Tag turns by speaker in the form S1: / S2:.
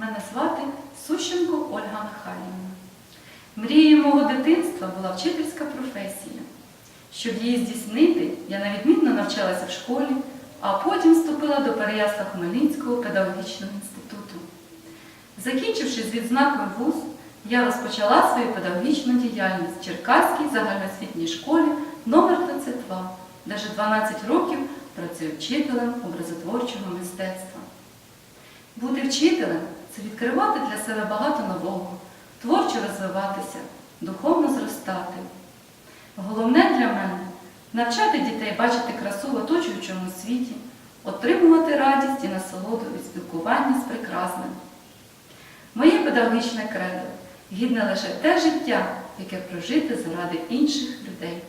S1: Мене звати Сущенко Ольга Михайлівна. Мрією мого дитинства була вчительська професія. Щоб її здійснити, я невідмінно навчалася в школі, а потім вступила до Переясла Хмельницького педагогічного інституту. Закінчивши з відзнакою вуз, я розпочала свою педагогічну діяльність в Черкаській загальноосвітній школі номер 32, де вже 12 років працюю вчителем образотворчого мистецтва. Бути вчителем це відкривати для себе багато нового, творчо розвиватися, духовно зростати. Головне для мене навчати дітей бачити красу в оточуючому світі, отримувати радість і насолоду від спілкування з прекрасним. Моє педагогічне кредо гідне лише те життя, яке прожити заради інших людей.